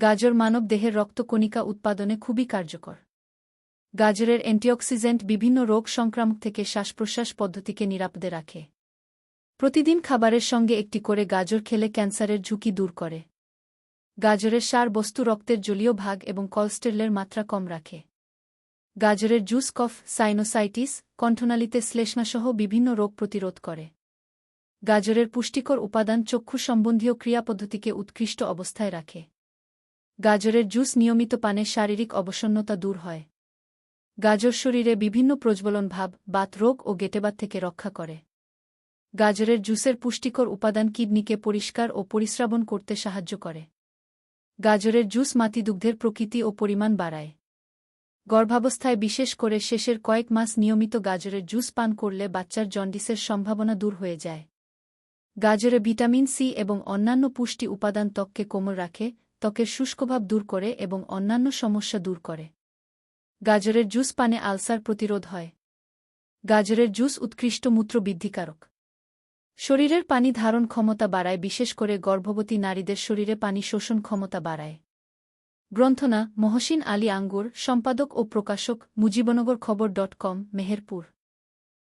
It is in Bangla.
গাজর মানব দেহের রক্তকণিকা উৎপাদনে খুবই কার্যকর। গাজরের অ্যান্টিঅক্সিডেন্ট বিভিন্ন রোগ সংক্রামক থেকে শ্বাসপ্রশ্বাস পদ্ধতিকে নিরাপদে রাখে। প্রতিদিন খাবারের সঙ্গে একটি করে গাজর খেলে ক্যান্সারের ঝুঁকি দূর করে। গাজরের সার বস্তু রক্তের জলীয় ভাগ এবং কলস্টেরলের মাত্রা কম রাখে। গাজরের জুস, কফ, সাইনোসাইটিস, কণ্ঠনালীতে শ্লেষ্মাসহ বিভিন্ন রোগ প্রতিরোধ করে। গাজরের পুষ্টিকর উপাদান চক্ষু সম্বন্ধীয় ক্রিয়াপদ্ধতিকে উৎকৃষ্ট অবস্থায় রাখে। গাজরের জুস নিয়মিত পানে শারীরিক অবসন্নতা দূর হয়। গাজর শরীরে বিভিন্ন প্রজ্বলন ভাব, বাত রোগ ও গেটেবাত থেকে রক্ষা করে। গাজরের জুসের পুষ্টিকর উপাদান কিডনিকে পরিষ্কার ও পরিশ্রাবণ করতে সাহায্য করে। গাজরের জুস মাতিদুগ্ধের প্রকৃতি ও পরিমাণ বাড়ায়। গর্ভাবস্থায় বিশেষ করে শেষের কয়েক মাস নিয়মিত গাজরের জুস পান করলে বাচ্চার জন্ডিসের সম্ভাবনা দূর হয়ে যায়। গাজরে ভিটামিন সি এবং অন্যান্য পুষ্টি উপাদান ত্বককে কোমল রাখে ত্বকের শুষ্কভাব দূর করে এবং অন্যান্য সমস্যা দূর করে। গাজরের জুস পানে আলসার প্রতিরোধ হয়। গাজরের জুস উৎকৃষ্ট মূত্র বৃদ্ধিকারক শরীরের পানি ধারণ ক্ষমতা বাড়ায়, বিশেষ করে গর্ভবতী নারীদের শরীরে পানি শোষণ ক্ষমতা বাড়ায়। গ্রন্থনা, মহসিন আলী আঙ্গুর, সম্পাদক ও প্রকাশক, মুজিবনগর খবর ডট কম, মেহেরপুর।